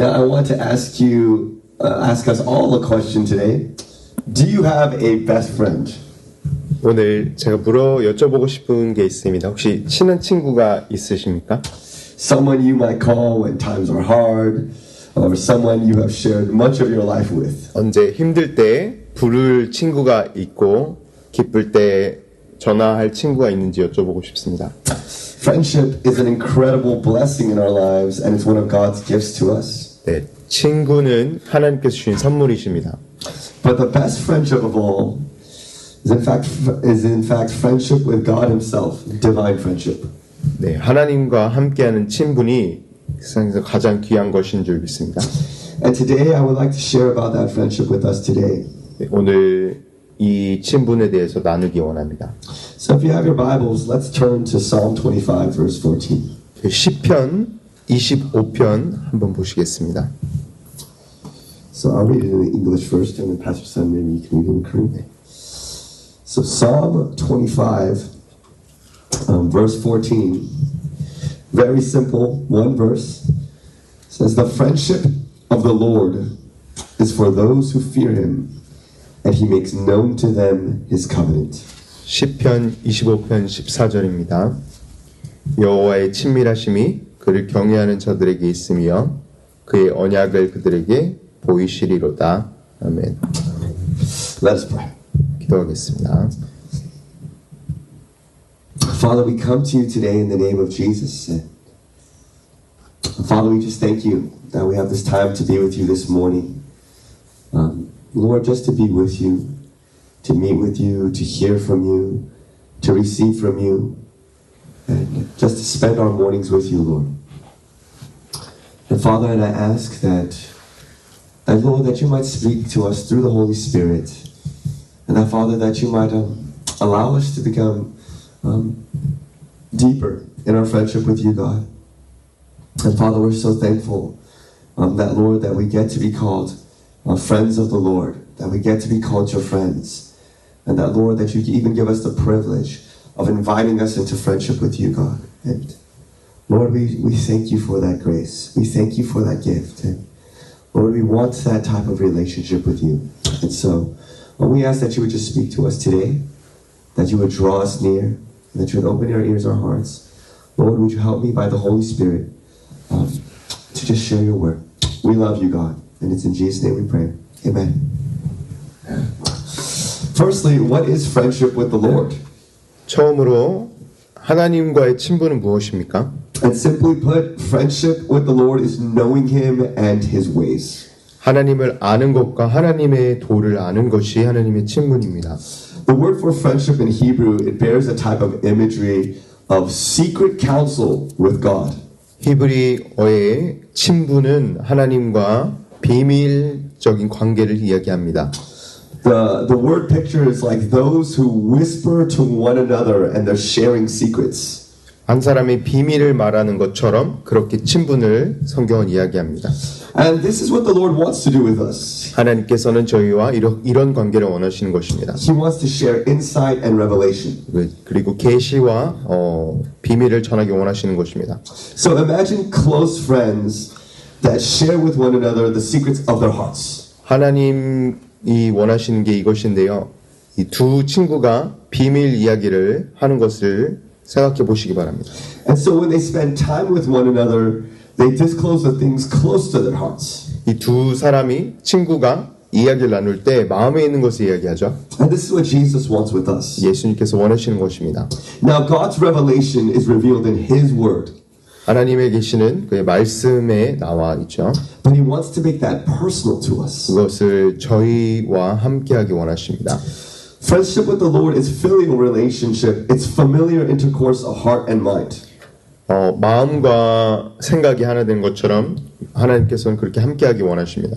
Now, I want to ask you, uh, ask us all a question today. Do you have a best friend? 오늘 제가 물어 여쭤보고 싶은 게 있습니다. 혹시 친한 친구가 있으십니까? Someone you might call when times are hard, or someone you have shared much of your life with? 언제 힘들 때 부를 친구가 있고 기쁠 때 전화할 친구가 있는지 여쭤보고 싶습니다. Friendship is an incredible blessing in our lives, and it's one of God's gifts to us. 네, 친구는 하나님께서 주신 선물이십니다. But the best friendship of all is in fact is in fact friendship with God Himself, divine friendship. 네, 하나님과 함께하는 친분이 세상에서 가장 귀한 것인 줄 믿습니다. And today, I would like to share about that friendship with us today. 네, 오늘 이 친분에 대해서 나누기 원합니다. So, if you have your Bibles, let's turn to Psalm 25, verse 14. 그 시편 25편 한번 보시겠습니다. So I'll read it in English first, and then Pastor Sun, maybe you can read it in Korean. So Psalm 25, um, verse 14, very simple, one verse, says, The friendship of the Lord is for those who fear him, and he makes known to them his covenant. 시편 25편 14절입니다. 여호와의 친밀하심이 그를 경외하는 자들에게 있으며 그의 언약을 그들에게 보이시리로다. 아멘. Let us pray. 기도하겠습니다. Father, we come to you today in the name of Jesus. And Father, we just thank you that we have this time to be with you this morning. Um, Lord, just to be with you, to meet with you, to hear from you, to receive from you, and just to spend our mornings with you, Lord. And Father, and I ask that, that Lord, that you might speak to us through the Holy Spirit, and that Father, that you might um, allow us to become um, deeper in our friendship with you, God. And Father, we're so thankful um, that, Lord, that we get to be called uh, friends of the Lord, that we get to be called your friends, and that, Lord, that you even give us the privilege of inviting us into friendship with you, God. And Lord, we, we thank you for that grace. We thank you for that gift. And Lord, we want that type of relationship with you. And so, uh, we ask that you would just speak to us today, that you would draw us near, that you would open our ears, our hearts. Lord, would you help me by the Holy Spirit um, to just share your word? We love you, God, and it's in Jesus' name we pray. Amen. Firstly, what is friendship with the Lord? 처음으로 하나님과의 친분은 무엇입니까? And simply put, friendship with the Lord is knowing Him and His ways. 하나님을 아는 것과 하나님의 도를 아는 것이 하나님의 친분입니다. The word for friendship in Hebrew, it bears a type of imagery of secret counsel with God. 히브리어의 친분은 하나님과 비밀적인 관계를 이야기합니다. The, the word picture is like those who whisper to one another and they're sharing secrets. 한 사람의 비밀을 말하는 것처럼 그렇게 친분을 성경은 이야기합니다. And this is what the Lord wants to do with us. 하나님께서는 저희와 이런, 이런 관계를 원하시는 것입니다. He wants to share insight and revelation. 그- 그리고 계시와 어, 비밀을 전하기 원하시는 것입니다. So imagine close friends that share with one another the secrets of their hearts. 하나님 이 원하시는 게 이것인데요. 이 두 친구가 비밀 이야기를 하는 것을 생각해 보시기 바랍니다. And so when they spend time with one another, they disclose the things close to their hearts. 이 두 사람이 친구가 이야기를 나눌 때 마음에 있는 것을 이야기하죠. And this is what Jesus wants with us. 예수님께서 원하시는 것입니다. Now, God's revelation is revealed in His Word, 하나님의 계시는 그의 말씀에 나와 있죠. but He wants to make that personal to us. 그것을 저희와 함께하기 원하십니다. Friendship with the Lord is filial relationship. It's familiar intercourse of heart and mind. 어, 마음과 생각이 하나 된 것처럼 하나님께서는 그렇게 함께하기 원하십니다.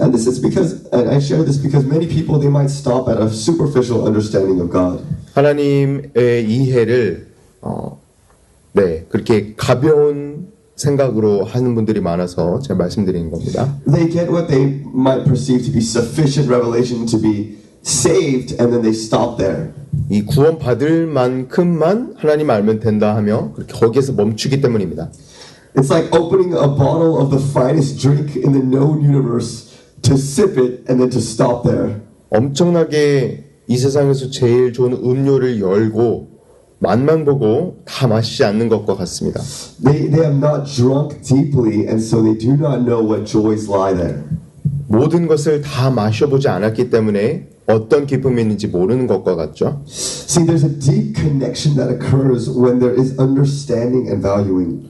And this is because, and I share this because many people they might stop at a superficial understanding of God. 하나님의 이해를 어, 네 그렇게 가벼운 생각으로 하는 분들이 많아서 제가 말씀드리는 겁니다. They get what they might perceive to be sufficient revelation to be saved, and then they stop there. 이 구원 받을 만큼만 하나님 알면 된다 하며 그렇게 거기에서 멈추기 때문입니다. It's like opening a bottle of the finest drink in the known universe to sip it and then to stop there. 엄청나게 이 세상에서 제일 좋은 음료를 열고 맛만 보고 다 마시지 않는 것과 같습니다. They, they have not drunk deeply, and so they do not know what joys lie there. 모든 것을 다 마셔보지 않았기 때문에 어떤 기쁨이 있는지 모르는 것과 같죠. See, there's a deep connection that occurs when there is understanding and valuing.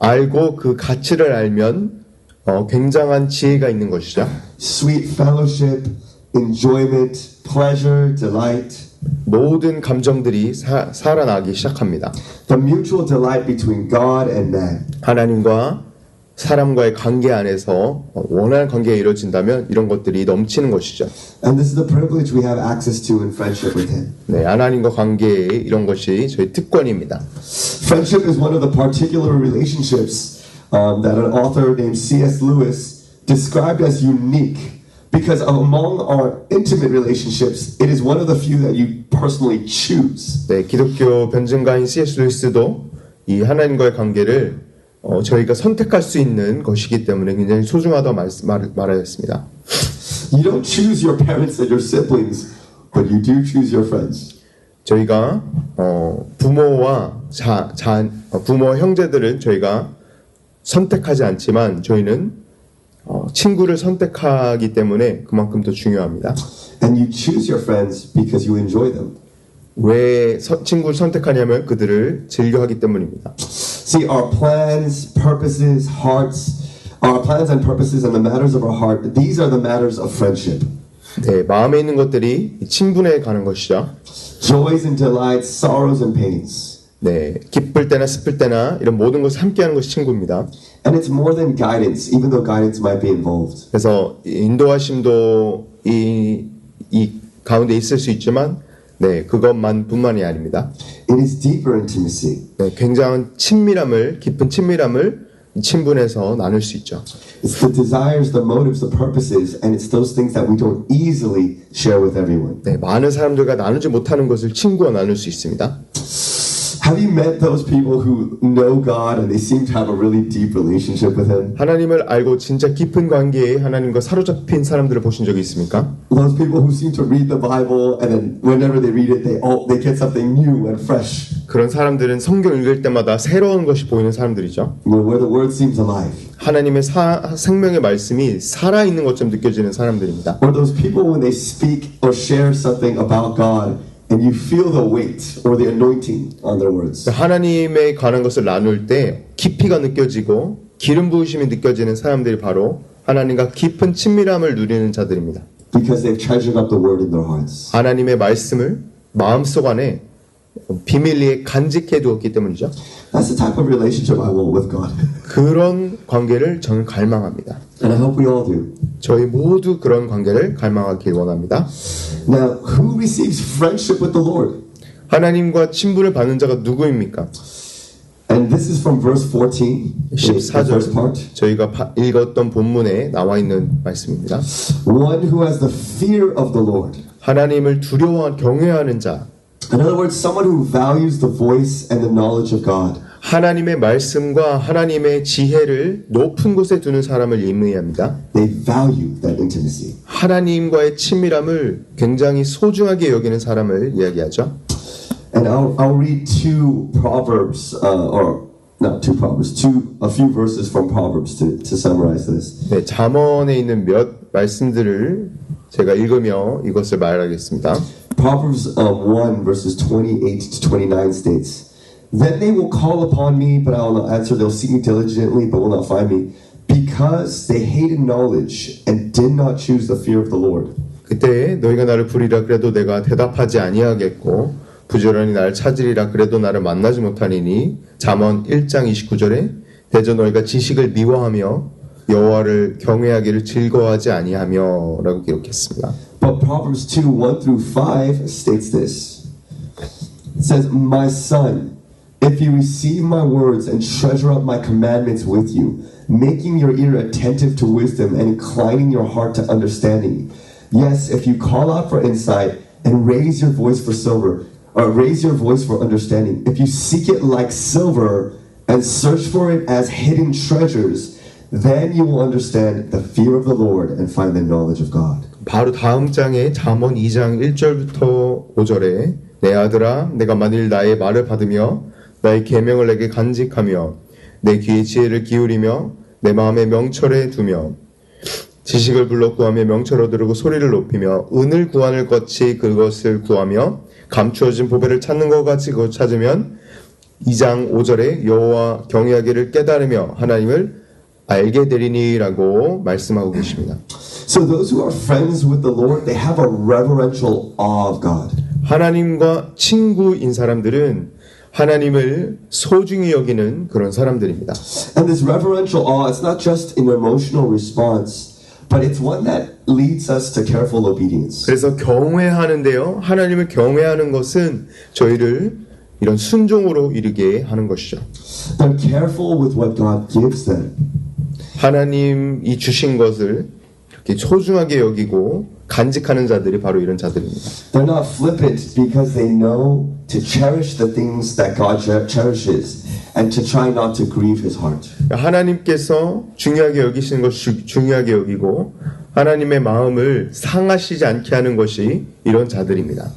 알고 그 가치를 알면 어, 굉장한 지혜가 있는 것이죠. Sweet fellowship, enjoyment, pleasure, delight. 모든 감정들이 사, 살아나기 시작합니다. The mutual delight between God and man. 하나님과 사람과의 관계 안에서 원활한 관계가 이루어진다면 이런 것들이 넘치는 것이죠. And this is the privilege we have access to in friendship with Him. 네, 하나님과 관계에 이런 것이 저희 특권입니다. Friendship is one of the particular relationships um, that an author named C.S. Lewis described as unique because among our intimate relationships, it is one of the few that you personally choose. 네, 기독교 변증가인 C.S. 루이스도 이 하나님과의 관계를 어, 저희가 선택할 수 있는 것이기 때문에 굉장히 소중하다고 말, 말, 말하였습니다. You don't choose your parents and your siblings, but you do choose your friends. 저희가 어, 부모와 자, 자, 어, 부모 형제들은 저희가 선택하지 않지만 저희는 어, 친구를 선택하기 때문에 그만큼 더 중요합니다. And you choose your friends because you enjoy them. 왜 서- 친구를 선택하냐면 그들을 즐겨하기 때문입니다. See, our plans, purposes, hearts, our plans and purposes and the matters of our heart, these are the matters of friendship. 네, 마음에 있는 것들이 친분에 가는 것이죠. Joys and delights, sorrows and pains. 네, 기쁠 때나 슬플 때나 이런 모든 것을 함께하는 것이 친구입니다. And it's more than guidance, even though guidance might be involved. 그래서 인도하심도 이, 이 가운데 있을 수 있지만, 네, 그것만뿐만이 아닙니다. It is deeper intimacy. 네, 굉장한 친밀함을 깊은 친밀함을 이 친분에서 나눌 수 있죠. It's the desires, the motives, the purposes, and it's those things that we don't easily share with everyone. 네, 많은 사람들과 나누지 못하는 것을 친구와 나눌 수 있습니다. Have you met those people who know God and they seem to have a really deep relationship with Him? 하나님을 알고 진짜 깊은 관계에 하나님과 사로잡힌 사람들을 보신 적이 있습니까? Those people who seem to read the Bible and then whenever they read it, they oh, they get something new and fresh. 그런 사람들은 성경 읽을 때마다 새로운 것이 보이는 사람들이죠. Where the Word seems alive. 하나님의 사, 생명의 말씀이 살아 있는 것처럼 느껴지는 사람들입니다. Or those people when they speak or share something about God and you feel the weight or the anointing on their words. 하나님에 관한 것을 나눌 때 깊이가 느껴지고 기름 부으심이 느껴지는 사람들이 바로 하나님과 깊은 친밀함을 누리는 자들입니다. Because they've treasured up the Word in their hearts. 하나님의 말씀을 마음속 안에 비밀리에 간직해 두었기 때문이죠. That's the type of relationship I want with God. 그런 관계를 저는 갈망합니다. And I hope we all do. 저희 모두 그런 관계를 갈망하길 원합니다. Now, who receives friendship with the Lord? 하나님과 친분을 받는 자가 누구입니까? And this is from verse 14, the first part. 14절 저희가 파- 읽었던 본문에 나와 있는 말씀입니다. One who has the fear of the Lord. 하나님을 두려워 경외하는 자, In other words, someone who values the voice and the knowledge of God. 하나님의 말씀과 하나님의 지혜를 높은 곳에 두는 사람을 의미합니다. They value that intimacy. 하나님과의 친밀함을 굉장히 소중하게 여기는 사람을 이야기하죠. And I'll, I'll read two proverbs, uh, or not two proverbs, two a few verses from Proverbs to, to summarize this. 네, 잠언에 있는 몇 말씀들을 제가 읽으며 이것을 말하겠습니다. Proverbs um, 1 verses 28 to 29 states, Then they will call upon me, but I will not answer. They'll seek me diligently, but will not find me, because they hated knowledge and did not choose the fear of the Lord. 그때 너희가 나를 부리라 그래도 내가 대답하지 아니하겠고 부지런히 나를 찾으리라 그래도 나를 만나지 못하니니 잠언 1장 29절에 대저 너희가 지식을 미워하며 여호와를 경외하기를 즐거워하지 아니하며라고 기록했습니다. But Proverbs 2 1 through 5 states this. It says, My son, if you receive my words and treasure up my commandments with you, making your ear attentive to wisdom and inclining your heart to understanding. Yes, if you call out for insight and raise your voice for silver, or raise your voice for understanding, if you seek it like silver and search for it as hidden treasures, then you will understand the fear of the Lord and find the knowledge of God. 바로 다음 장에 잠언 2장 1절부터 5절에 내 아들아 내가 만일 나의 말을 받으며 나의 계명을 내게 간직하며 내 귀에 지혜를 기울이며 내 마음에 명철에 두며 지식을 불러 구하며 명철 얻으려고 소리를 높이며 은을 구하는 것이 그것을 구하며 감추어진 보배를 찾는 것 같이 그것 찾으면 2장 5절에 여호와 경외하기를 깨달으며 하나님을 알게 되리니라고 말씀하고 계십니다. So those who are friends with the Lord, they have a reverential awe of God. 하나님과 친구인 사람들은 하나님을 소중히 여기는 그런 사람들입니다. And this reverential awe, it's not just an emotional response, but it's one that leads us to careful obedience. 그래서 경외하는데요. 하나님을 경외하는 것은 저희를 이런 순종으로 이르게 하는 것이죠. They're careful with what God gives them. 하나님이 주신 것을 이렇게 소중하게 여기고 간직하는 자들이 바로 이런 자들입니다. They're not flippant because they know to cherish the things that God cher- cherishes and to try not to grieve his heart. 하나님께서 중요하게 여기시는 것을 중요하게 여기고 하나님의 마음을 상하시지 않게 하는 것이 이런 자들입니다.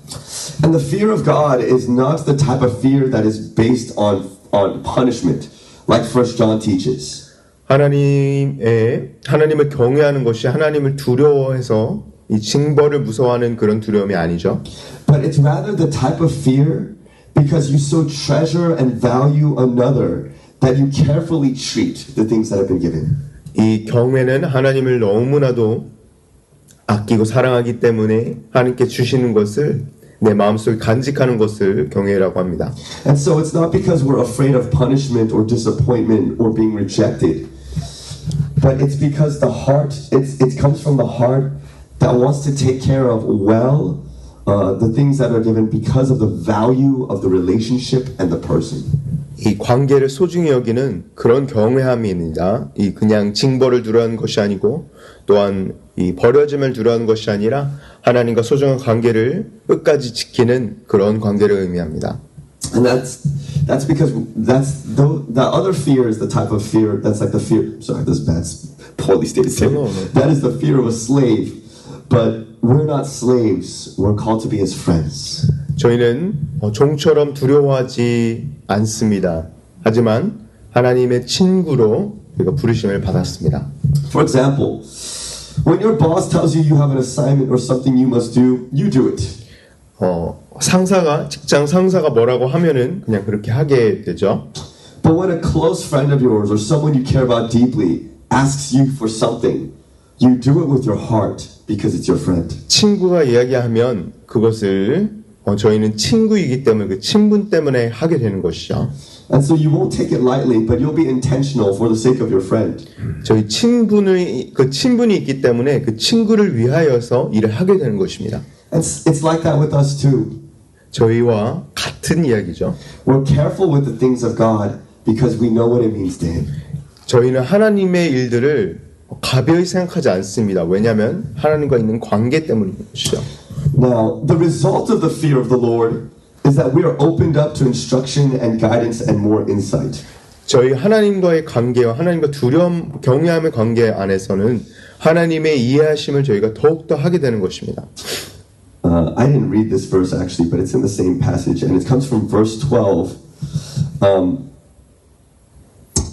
And the fear of God is not the type of fear that is based on, on punishment, like First John teaches. 하나님의 하나님을 경외하는 것이 하나님을 두려워해서 이 징벌을 무서워하는 그런 두려움이 아니죠. But it's rather the type of fear because you so treasure and value another that you carefully treat the things that have been given. 이 경외는 하나님을 너무나도 아끼고 사랑하기 때문에 하나님께 주시는 것을 내 마음속에 간직하는 것을 경외라고 합니다. And so it's not because we're afraid of punishment or disappointment or being rejected, but it's because the heart, it's, it comes from the heart that wants to take care of well uh, the things that are given because of the value of the relationship and the person. 이 관계를 소중히 여기는 그런 경외함입니다. 이 그냥 징벌을 두려워하는 것이 아니고 또한 이 버려짐을 두려워하는 것이 아니라 하나님과 소중한 관계를 끝까지 지키는 그런 관계를 의미합니다. And that's that's because that's the, the other fear is the type of fear that's like the fear. Sorry, this is bad, poorly stated. No, no, no. That is the fear of a slave, but we're not slaves. We're called to be his friends. 저희는 어, 종처럼 두려워하지 않습니다. 하지만 하나님의 친구로 우리가 부르심을 받았습니다. For example, when your boss tells you you have an assignment or something you must do, you do it. 어, 상사가 직장 상사가 뭐라고 하면은 그냥 그렇게 하게 되죠. But when a close friend of yours or someone you care about deeply asks you for something, you do it with your heart because it's your friend. 친구가 이야기하면 그것을 어, 저희는 친구이기 때문에 그 친분 때문에 하게 되는 것이죠. And so you won't take it lightly, but you'll be intentional for the sake of your friend. 저희 친분의 그 친분이 있기 때문에 그 친구를 위하여서 일을 하게 되는 것입니다. And it's, it's like that with us too. 저희와 같은 이야기죠. We're careful with the things of God because we know what it means to Him. 저희는 하나님의 일들을 가벼이 생각하지 않습니다. 왜냐하면 하나님과 있는 관계 때문인 것이죠. Now, the result of the fear of the Lord is that we are opened up to instruction and guidance and more insight. 저희 하나님과의 관계와 하나님과 두려움, 경외함의 관계 안에서는 하나님의 이해하심을 저희가 더욱더 하게 되는 것입니다. Uh, I didn't read this verse actually, but it's in the same passage, and it comes from verse 12. Um,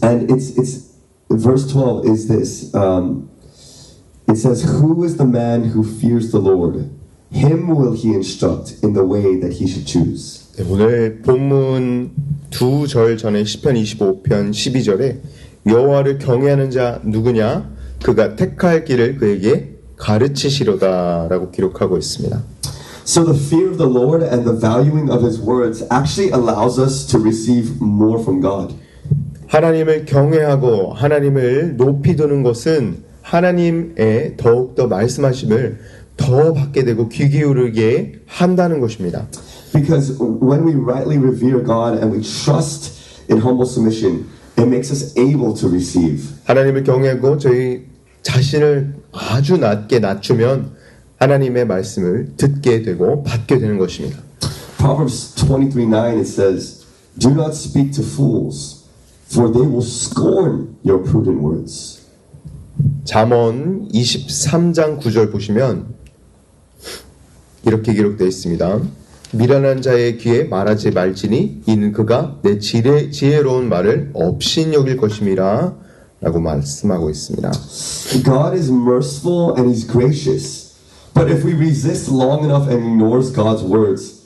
and it's, it's verse 12 is this um, it says, Who is the man who fears the Lord? Him will he instruct in the way that he should choose. 네, 오늘 본문 두 절 전에 시편 25편 12절에 여호와를 경외하는 자 누구냐? 그가 택할 길을 그에게 가르치시로다라고 기록하고 있습니다. So the fear of the Lord and the valuing of his words actually allows us to receive more from God. 하나님을 경외하고 하나님을 높이 두는 것은 하나님의 더욱더 말씀하심을 더 받게 되고 귀 기울이게 한다는 것입니다. Because when we rightly revere God and we trust in humble submission, it makes us able to receive. 하나님을 경외하고 저희 자신을 아주 낮게 낮추면 하나님의 말씀을 듣게 되고 받게 되는 것입니다. Proverbs 23 9 it says, Do not speak to fools, for they will scorn your prudent words. 잠언 23장 9절 보시면 이렇게 기록되어 있습니다. 미련한 자의 귀에 말하지 말지니 이는 그가 내 지혜, 지혜로운 말을 없인 여길 것임이라 라고 말씀하고 있습니다. God is merciful and He's gracious. But if we resist long enough and ignores God's words,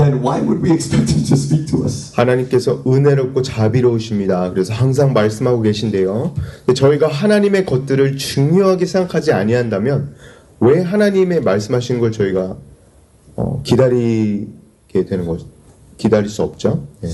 then why would we expect Him to speak to us? 하나님께서 은혜롭고 자비로우십니다. 그래서 항상 말씀하고 계신데요. 저희가 하나님의 것들을 중요하게 생각하지 아니한다면 왜 하나님의 말씀하시는 걸 저희가 어, 기다리게 되는 것 기다릴 수 없죠. 예.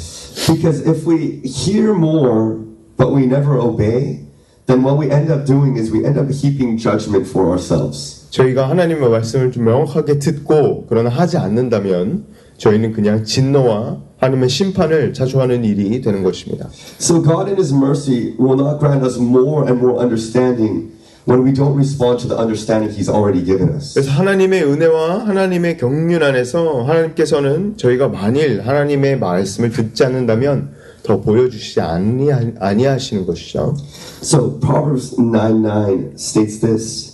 Because if we hear more but we never obey, then what we end up doing is we end up heaping judgment for ourselves. 저희가 하나님의 말씀을 좀 명확하게 듣고 그러나 하지 않는다면 저희는 그냥 진노와 하나님의 심판을 자초하는 일이 되는 것입니다. So God in His mercy will not grant us more and more understanding when we don't respond to the understanding He's already given us. 그래서 하나님의 은혜와 하나님의 경륜 안에서 하나님께서는 저희가 만일 하나님의 말씀을 듣지 않는다면 더 보여주시지 아니하, 아니하시는 것이죠. So Proverbs 9 9 states this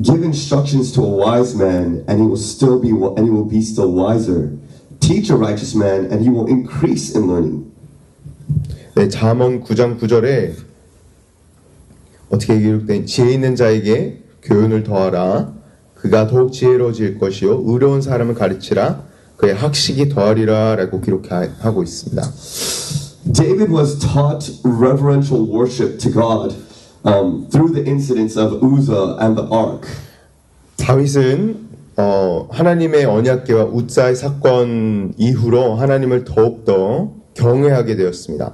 Give instructions to a wise man, and he will still be and he will be still wiser. Teach a righteous man, and he will increase in learning. 네, 잠언 9장 9절에 어떻게 기록된 지혜 있는 자에게 교훈을 더하라 그가 더욱 지혜로워질 것이요 의로운 사람을 가르치라 그의 학식이 더하리라라고 기록하고 있습니다. David was taught reverential worship to God um, through the incidents of Uzzah and the ark. 다윗은 어, 하나님의 언약궤와 우자의 사건 이후로 하나님을 더욱더 경외하게 되었습니다.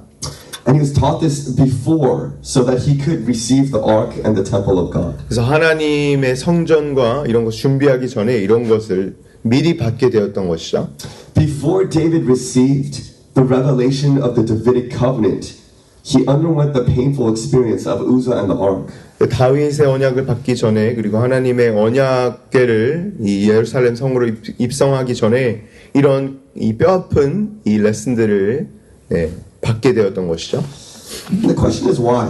And he was taught this before so that he could receive the ark and the temple of God. 그래서 하나님의 성전과 이런 것 준비하기 전에 이런 것을 미리 받게 되었던 것이죠. Before David received the revelation of the Davidic covenant, he underwent the painful experience of Uzzah and the ark. 다윗의 언약을 받기 전에 그리고 하나님의 언약궤를 이 예루살렘 성으로 입- 입성하기 전에 이런 이 뼈아픈 이 레슨들을 예, 받게 되었던 것이죠. The question is why?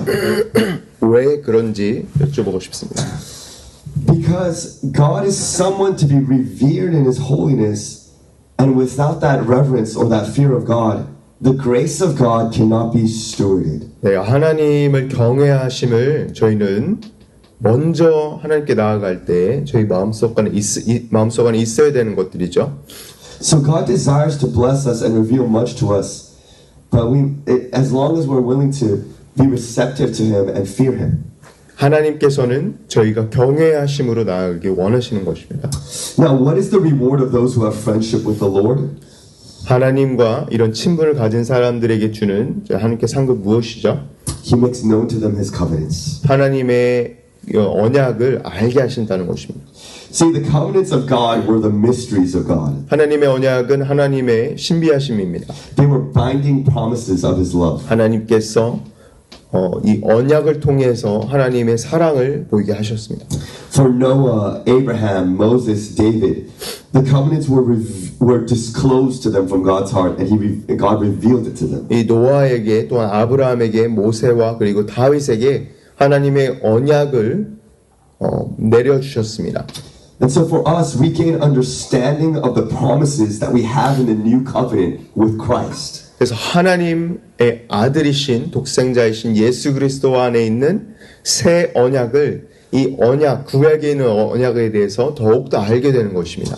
왜 그런지 여쭤보고 싶습니다. Because God is someone to be revered in his holiness, and without that reverence or that fear of God, the grace of God cannot be stewarded. 네, 하나님을 경외하심을 저희는 먼저 하나님께 나아갈 때 저희 마음속 안에 있, 이- 마음속 안에 있어야 되는 것들이죠. So God desires to bless us and reveal much to us, but we, it, as long as we're willing to be receptive to Him and fear Him. 하나님께서는 저희가 경외하심으로 나아가길 원하시는 것입니다. Now, what is the reward of those who have friendship with the Lord? 하나님과 이런 친분을 가진 사람들에게 주는 하나님께 상급 무엇이죠? He makes known to them His covenants. 하나님의 언약을 알게 하신다는 것입니다. See, the covenants of God were the mysteries of God. 하나님의 언약은 하나님의 신비하심입니다. They were binding promises of His love. 하나님께서 어, 이 언약을 통해서 하나님의 사랑을 보이게 하셨습니다. For Noah, Abraham, Moses, David, the covenants were rev- were disclosed to them from God's heart, and He re- God revealed it to them. 이 노아에게 또한 아브라함에게 모세와 그리고 다윗에게 하나님의 언약을 어, 내려주셨습니다. And so for us, we gain understanding of the promises that we have in the new covenant with Christ. 그래서 하나님의 아들이신 독생자이신 예수 그리스도 안에 있는 새 언약을 이 언약 구약에 있는 언약에 대해서 더욱더 알게 되는 것입니다.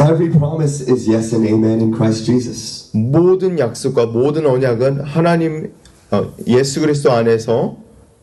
Every promise is yes and amen in Christ Jesus. 모든 약속과 모든 언약은 하나님 어, 예수 그리스도 안에서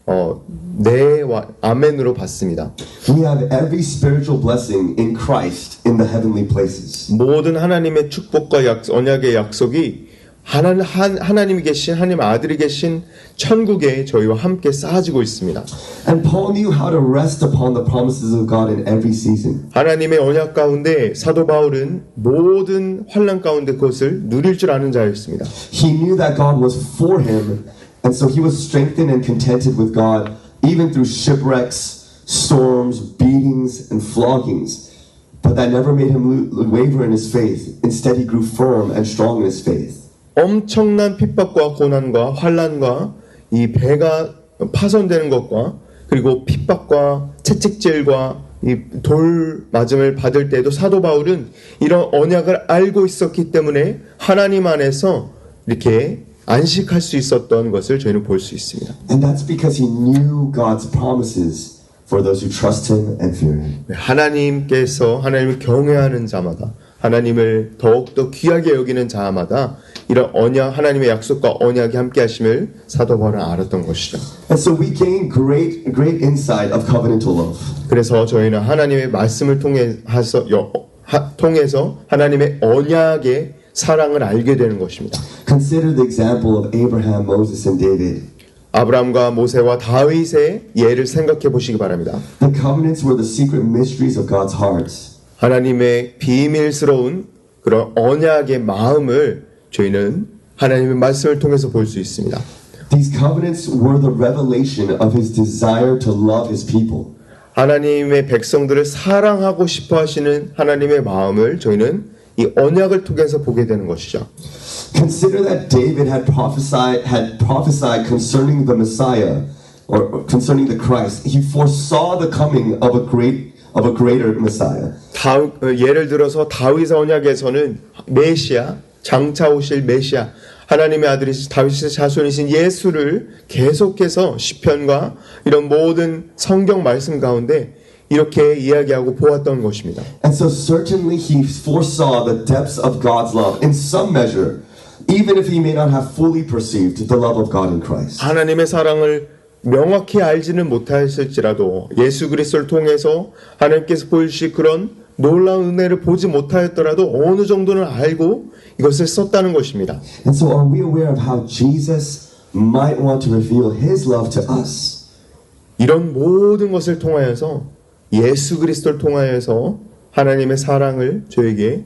어, 네와 아멘으로 받습니다. We have every spiritual blessing in Christ in the heavenly places. 모든 하나님의 축복과 약, 언약의 약속이 하나님, 한, 하나님이 계신 하나님 아들이 계신 천국에 저희와 함께 쌓아지고 있습니다. And Paul knew how to rest upon the promises of God in every season. 하나님의 언약 가운데 사도 바울은 모든 환란 가운데 그것을 누릴 줄 아는 자였습니다. He knew that God was for him, and so he was strengthened and contented with God, even through shipwrecks, storms, beatings, and floggings. But that never made him lo- waver in his faith. Instead, he grew firm and strong in his faith. 엄청난 핍박과 고난과 환란과 이 배가 파손되는 것과 그리고 핍박과 채찍질과 이돌 맞음을 받을 때도 사도 바울은 이런 언약을 알고 있었기 때문에 하나님 안에서 이렇게 안식할 수 있었던 것을 저희는 볼 수 있습니다. And that's because he knew God's promises for those who trust him and fear him. 하나님께서 하나님을 경외하는 자마다 하나님을 더욱더 귀하게 여기는 자마다 이런 언약 하나님의 약속과 언약이 함께 하심을 사도 바울은 알았던 것이죠. And so we gain great, great insight of covenantal love. 그래서 저희는 하나님의 말씀을 통해서 통해서 하나님의 언약의 사랑을 알게 되는 것입니다. Consider the example of Abraham, Moses, and David. 아브라함과 모세와 다윗의 예를 생각해 보시기 바랍니다. The covenants were the secret mysteries of God's heart. 하나님의 비밀스러운 그런 언약의 마음을 저희는 하나님의 말씀을 통해서 볼 수 있습니다. These covenants were the revelation of his desire to love his people. 하나님의 백성들을 사랑하고 싶어 하시는 하나님의 마음을 저희는 이 언약을 통해서 보게 되는 것이죠. Consider that David had prophesied had prophesied concerning the Messiah or or concerning the Christ. He foresaw the coming of a great of a greater Messiah. 다, 어, 예를 들어서 다윗의 언약에서는 메시아, 장차 오실 메시아, 하나님의 아들이신 다윗의 자손이신 예수를 계속해서 시편과 이런 모든 성경 말씀 가운데 이렇게 이야기하고 보았던 것입니다. And so certainly he foresaw the depths of God's love in some measure, even if he may not have fully perceived the love of God in Christ. 하나님의 사랑을 명확히 알지는 못하였을지라도 예수 그리스도를 통해서 하나님께서 보여주실 그런 놀라운 은혜를 보지 못하였더라도 어느 정도는 알고 이것을 썼다는 것입니다. And so are we aware of how Jesus might want to reveal his love to us? 이런 모든 것을 통하여서 예수 그리스도를 통하여서 하나님의 사랑을 저에게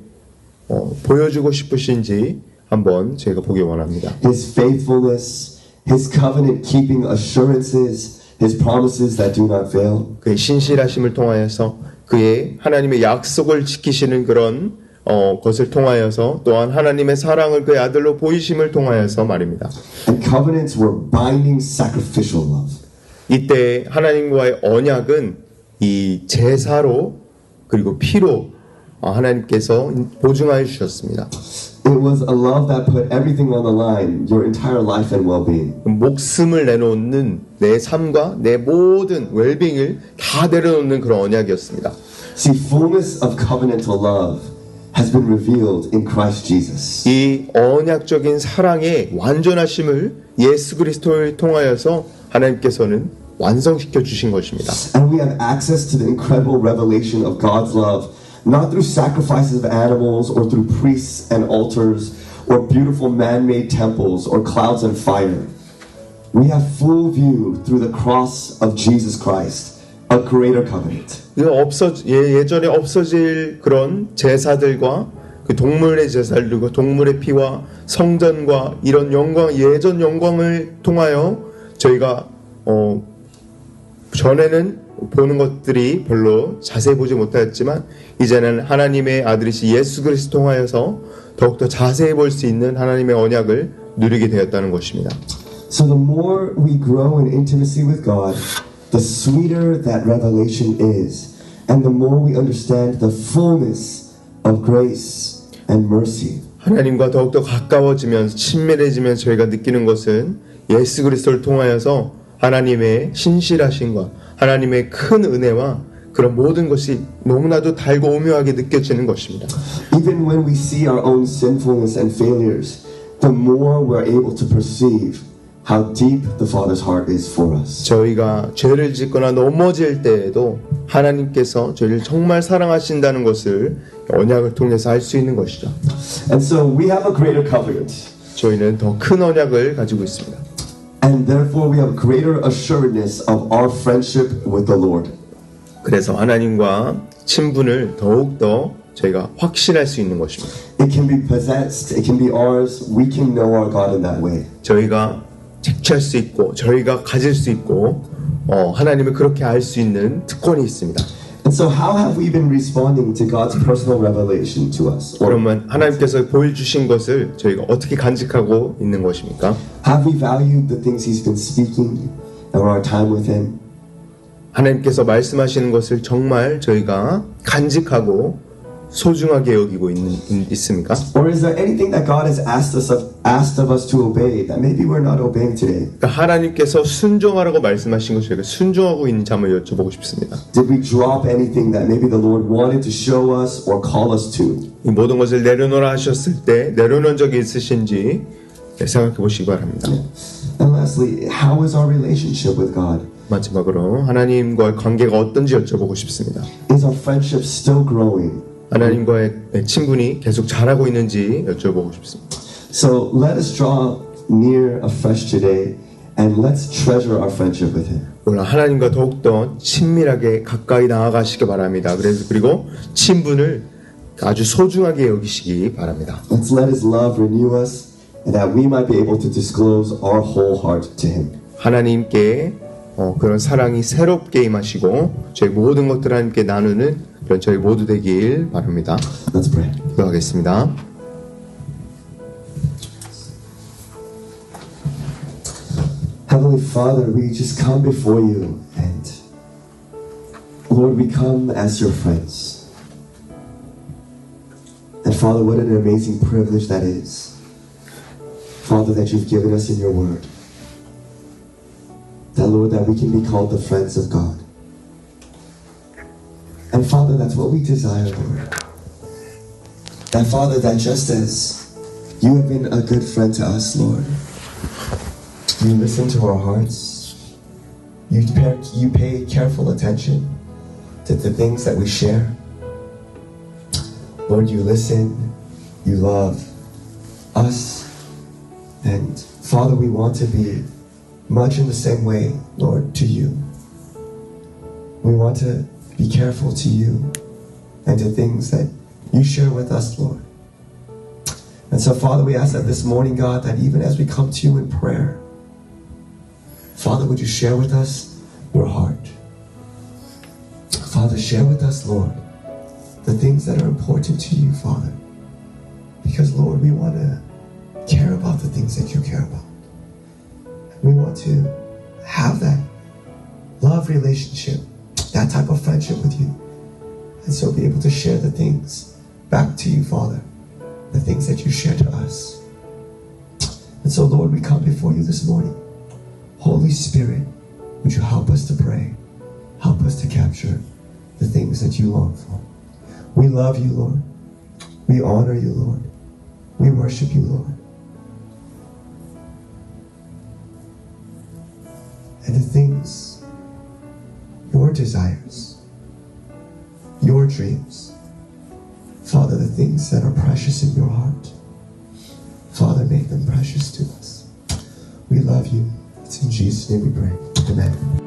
어, 보여주고 싶으신지 한번 제가 보기 원합니다. His faithfulness, his covenant keeping assurances, his promises that do not fail. 그의 신실하심을 통하여서 그의 하나님의 약속을 지키시는 그런 어, 것을 통하여서 또한 하나님의 사랑을 그의 아들로 보이심을 통하여서 말입니다. And covenants were binding sacrificial love. 이때 하나님과의 언약은 이 제사로 그리고 피로 어, 하나님께서 보증하여 주셨습니다. It was a love that put everything on the line, your entire life and well-being. 목숨을 내놓는 내 삶과 내 모든 웰빙을 다 내려놓는 그런 언약이었습니다. See, fullness of covenantal love has been revealed in Christ Jesus. 이 언약적인 사랑의 완전하심을 예수 그리스도를 통하여서 하나님께서는 완성시켜 주신 것입니다. And we have access to the incredible revelation of God's love, not through sacrifices of animals or through priests and altars or beautiful man made temples or clouds and fire. We have full view through the cross of Jesus Christ, a greater covenant. 그 없어 예, 예전에 없어질 그런 제사들과 그 동물의 그리고 동물의 피와 성전과 이런 영광 예전 영광을 통하여 저희가 어 전에는 보는 것들이 별로 자세히 보지 못하였지만 이제는 하나님의 아들이신 예수 그리스도 통하여서 더욱더 자세히 볼 수 있는 하나님의 언약을 누리게 되었다는 것입니다. So the more we grow in intimacy with God, the sweeter that revelation is, and the more we understand the fullness of grace and mercy. 하나님과 더욱더 가까워지면서 친밀해지면 저희가 느끼는 것은 예수 그리스도를 통하여서 하나님의 신실하심과 하나님의 큰 은혜와 그런 모든 것이 너무나도 달고 오묘하게 느껴지는 것입니다. Even when we see our own sinfulness and failures, the more we're able to perceive how deep the Father's heart is for us. 저희가 죄를 짓거나 넘어질 때에도 하나님께서 저희를 정말 사랑하신다는 것을 언약을 통해서 알 수 있는 것이죠. And so we have a greater covenant, 저희는 더 큰 언약을 가지고 있습니다. And therefore we have greater assuredness of our friendship with the Lord. 그래서 하나님과 친분을 더욱 더 저희가 확신할 수 있는 것입니다. It can be possessed, it can be ours. We can know our God in that way. 저희가 채취할 수 있고 저희가 가질 수 있고 어, 하나님을 그렇게 알 수 있는 특권이 있습니다. And so, how have we been responding to God's personal revelation to us? 그러면 하나님께서 보여주신 것을 저희가 어떻게 간직하고 있는 것입니까? have we valued the things He's been speaking or our time with Him? 하나님께서 말씀하시는 것을 정말 저희가 간직하고 소중하게 여기고 있는, 있습니까? Or is there anything that God has asked us of, asked of us to obey that maybe we're not obeying today? 그러니까 하나님께서 순종하라고 말씀하신 것을 저희가 순종하고 있는지 한번 여쭤보고 싶습니다. Did we drop anything that maybe the Lord wanted to show us or call us to? 이 모든 것을 내려놓으라 하셨을 때 내려놓은 적이 있으신지 생각해 보시기 바랍니다. And lastly, how is our relationship with God? 마지막으로 하나님과의 관계가 어떤지 여쭤보고 싶습니다. Is our friendship still growing? 하나님과의 친분이 계속 자라고 있는지 여쭤보고 싶습니다. So let us draw near afresh today and let's treasure our friendship with Him. 오늘 하나님과 더욱 더 친밀하게 가까이 나아가시기 바랍니다. 그래서 그리고 친분을 아주 소중하게 여기시기 바랍니다. Let's let His love renew us that we might be able to disclose our whole heart to Him. 하나님께 어, 그런 사랑이 새롭게 임하시고 저희 모든 것들 하나님께 나누는 그런 저희 모두 되길 바랍니다. Let's pray. 기도하겠습니다. Heavenly Father, we just come before you and Lord, we come as your friends. And Father, what an amazing privilege that is. Father, that you've given us in your word. That Lord, that we can be called the friends of God. And Father, that's what we desire, Lord. That Father, that just as you have been a good friend to us, Lord, you listen to our hearts. You pay, you pay careful attention to the things that we share. Lord, you listen, you love us. And Father, we want to be much in the same way, Lord, to you. We want to be careful to you and to things that you share with us, Lord. And so, Father, we ask that this morning, God, that even as we come to you in prayer, Father, would you share with us your heart? Father, share with us, Lord, the things that are important to you, Father. Because, Lord, we want to care about the things that you care about. Want to have that love relationship, that type of friendship with you. And so be able to share the things back to you, Father, the things that you share to us. And so, Lord, we come before you this morning. Holy Spirit, would you help us to pray? Help us to capture the things that you long for. We love you, Lord. We honor you, Lord. We worship you, Lord. And the things, your desires, your dreams, Father, the things that are precious in your heart, Father, make them precious to us. We love you. It's in Jesus' name we pray. Amen.